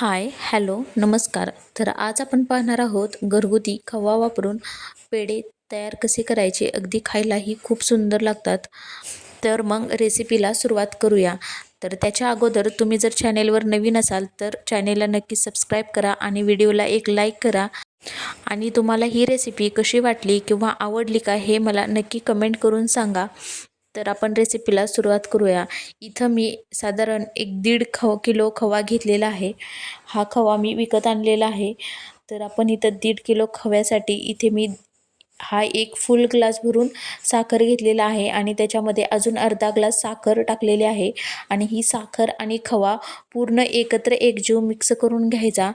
Hi hello नमस्कार. तर आज आपण पाहणार आहोत घरगुती खवा वापरून पेढे तयार कसे करायचे? अगदी खायलाही खूप सुंदर लागतात. तर मग रेसिपीला सुरुवात करूया. तर त्याच्या अगोदर तुम्ही जर चॅनेलवर नवीन असाल तर चॅनेलला नक्की सबस्क्राईब करा आणि व्हिडिओला एक लाईक करा. आणि तुम्हाला ही रेसिपी कशी वाटली किंवा आवडली का हे मला नक्की कमेंट करून सांगा. तर आपण रेसिपीला सुरुवात करूया. इथं मी साधारण एक दीड खव किलो खवा घेतलेला आहे. हा खवा मी विकत आणलेला आहे. तर आपण इथं दीड किलो खव्यासाठी इथे मी हा एक फुल ग्लास भरून साखर घेतलेला आहे आणि त्याच्यामध्ये अजून अर्धा ग्लास साखर टाकलेली आहे. आणि ही साखर आणि खवा पूर्ण एकत्र एकजीव मिक्स करून घ्यायचा.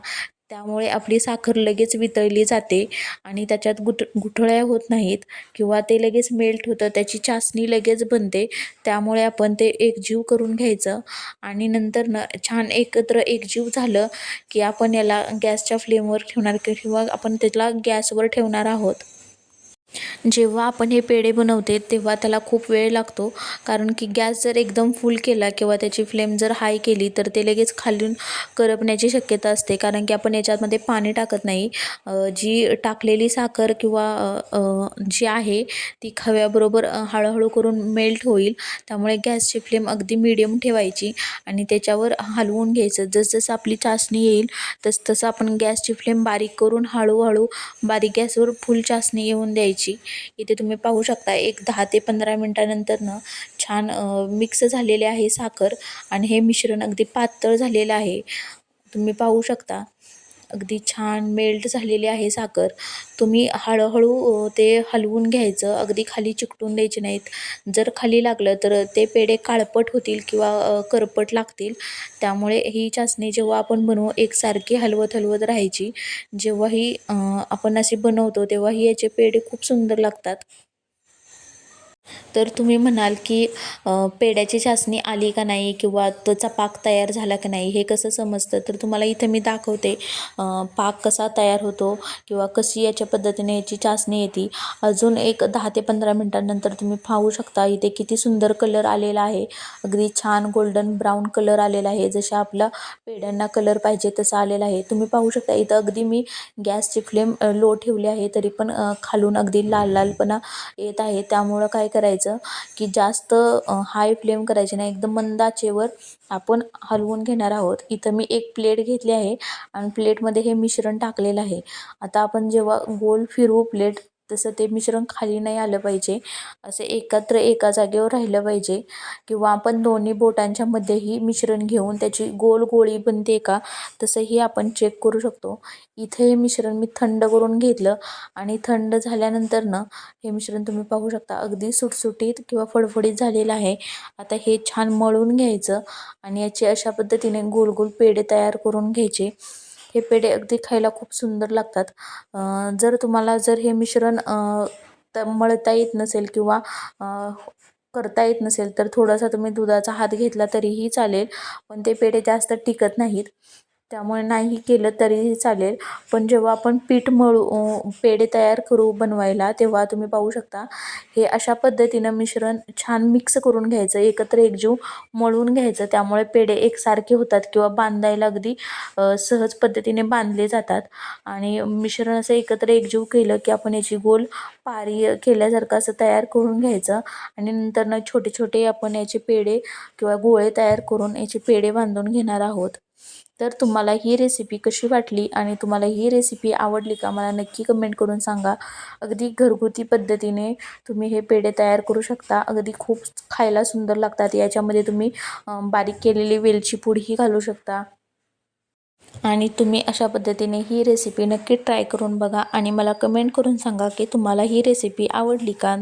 त्यामुळे आपली साखर लगेच वितळली जाते आणि त्याच्यात गुट गुठळ्या होत नाहीत किंवा ते लगेच मेल्ट होतं त्याची चासणी लगेच बनते. त्यामुळे आपण ते एकजीव करून घ्यायचं आणि नंतर न छान एकत्र एकजीव झालं की आपण याला गॅसच्या फ्लेमवर ठेवणार किंवा आपण त्याला गॅसवर ठेवणार आहोत. जेव्हा आपण हे पेढे बनवते तेव्हा त्याला खूप वेळ लागतो. कारण की गॅस जर एकदम फुल केला किंवा त्याची फ्लेम जर हाय केली तर ते लगेच खालून करपण्याची शक्यता असते. कारण की आपण याच्यामध्ये पाणी टाकत नाही. जी टाकलेली साखर किंवा जी आहे ती खव्याबरोबर हळूहळू करून मेल्ट होईल. त्यामुळे गॅसची फ्लेम अगदी मिडियम ठेवायची आणि त्याच्यावर हलवून घ्यायचं. जसजसं आपली चाचणी येईल तस तसं आपण गॅसची फ्लेम बारीक करून हळूहळू बारीक गॅसवर फुल चाचणी येऊन द्यायची. इथे तुम्ही पाहू शकता एक दहा ते पंधरा मिनटानंतरनं छान मिक्स झालेले आहे साखर आणि हे मिश्रण अगदी पातळ झालेलं आहे. तुम्ही पाहू शकता. अगदी छान मेल्ट झालेली आहे साखर. तुम्ही हळूहळू ते हलवून घ्यायचं अगदी खाली चिकटून द्यायचे नाहीत. जर खाली लागलं तर ते पेढे काळपट होतील किंवा करपट लागतील. त्यामुळे ही चाचणी जेव्हा आपण बनवू एकसारखी हलवत हलवत राहायची. जेव्हा ही आपण अशी बनवतो तेव्हा ही याचे पेढे खूप सुंदर लागतात. तर तुम्ही म्हणाल की पेड्याची चाचणी आली का नाही किंवा त्याचा पाक तयार झाला का नाही हे कसं समजतं? तर तुम्हाला इथं मी दाखवते पाक कसा तयार होतो किंवा कशी याच्या पद्धतीने याची चाचणी येते. अजून एक दहा ते पंधरा मिनटांनंतर तुम्ही पाहू शकता इथे किती सुंदर कलर आलेला आहे. अगदी छान गोल्डन ब्राऊन कलर आलेला आहे. जशा आपला पेड्यांना कलर पाहिजे तसा आलेला आहे. तुम्ही पाहू शकता इथं अगदी मी गॅसची फ्लेम लो ठेवली आहे तरी पण खालून अगदी लाल लालपणा येत आहे. त्यामुळं काय करायचं की जास्त हाय फ्लेम करायची नाही. एकदम मंद आचेवर आपण हलवून घेणार आहोत. इथं मी एक प्लेट घेतली आहे आणि प्लेटमध्ये हे मिश्रण टाकलेलं आहे. आता आपण जेव्हा गोल फिरवू प्लेट तसं ते मिश्रण खाली नाही आलं पाहिजे. असे एकत्र एका जागेवर राहिलं पाहिजे. किंवा आपण दोन्ही बोटांच्या मध्येही मिश्रण घेऊन त्याची गोल गोळी बनते का तसंही आपण चेक करू शकतो. इथे हे मिश्रण मी थंड करून घेतलं आणि थंड झाल्यानंतर हे मिश्रण तुम्ही पाहू शकता. अगदी सुटसुटीत किंवा फडफडीत झालेलं आहे. आता हे छान मळून घ्यायचं आणि याचे अशा पद्धतीने गोल गोल पेढे तयार करून घ्यायचे. हे पेढे अगदी खायला खूप सुंदर लागतात. जर तुम्हाला जर हे मिश्रण त मळता येत नसेल किंवा करता येत नसेल तर थोडासा तुम्ही दुधाचा हात घेतला तरीही चालेल. पण ते पेढे जास्त टिकत नाहीत. त्यामुळे नाही केलं तरीही चालेल. पण जेव्हा आपण पीठ मळू पेढे तयार करू बनवायला तेव्हा तुम्ही पाहू शकता. हे अशा पद्धतीनं मिश्रण छान मिक्स करून घ्यायचं एकत्र एकजीव मळून घ्यायचं. त्यामुळे पेढे एकसारखे होतात किंवा बांधायला अगदी सहज पद्धतीने बांधले जातात. आणि मिश्रण असं एकत्र एकजीव केलं की आपण याची गोल पारी केल्यासारखं असं तयार करून घ्यायचं. आणि नंतर ना छोटे छोटे आपण याचे पेढे किंवा गोळे तयार करून याचे पेढे बांधून घेणार आहोत. तर तुम्हाला ही रेसिपी कशी वाटली आणि तुम्हाला ही रेसिपी आवडली का मला नक्की कमेंट करून सांगा. अगदी घरगुती पद्धतीने तुम्ही हे पेढे तयार करू शकता. अगदी खूप खायला सुंदर लागतात. याच्यामध्ये तुम्ही बारीक केलेली वेलची पूडही घालू शकता. आणि तुम्ही अशा पद्धतीने ही रेसिपी नक्की ट्राय करून बघा आणि मला कमेंट करून सांगा की तुम्हाला ही रेसिपी आवडली का?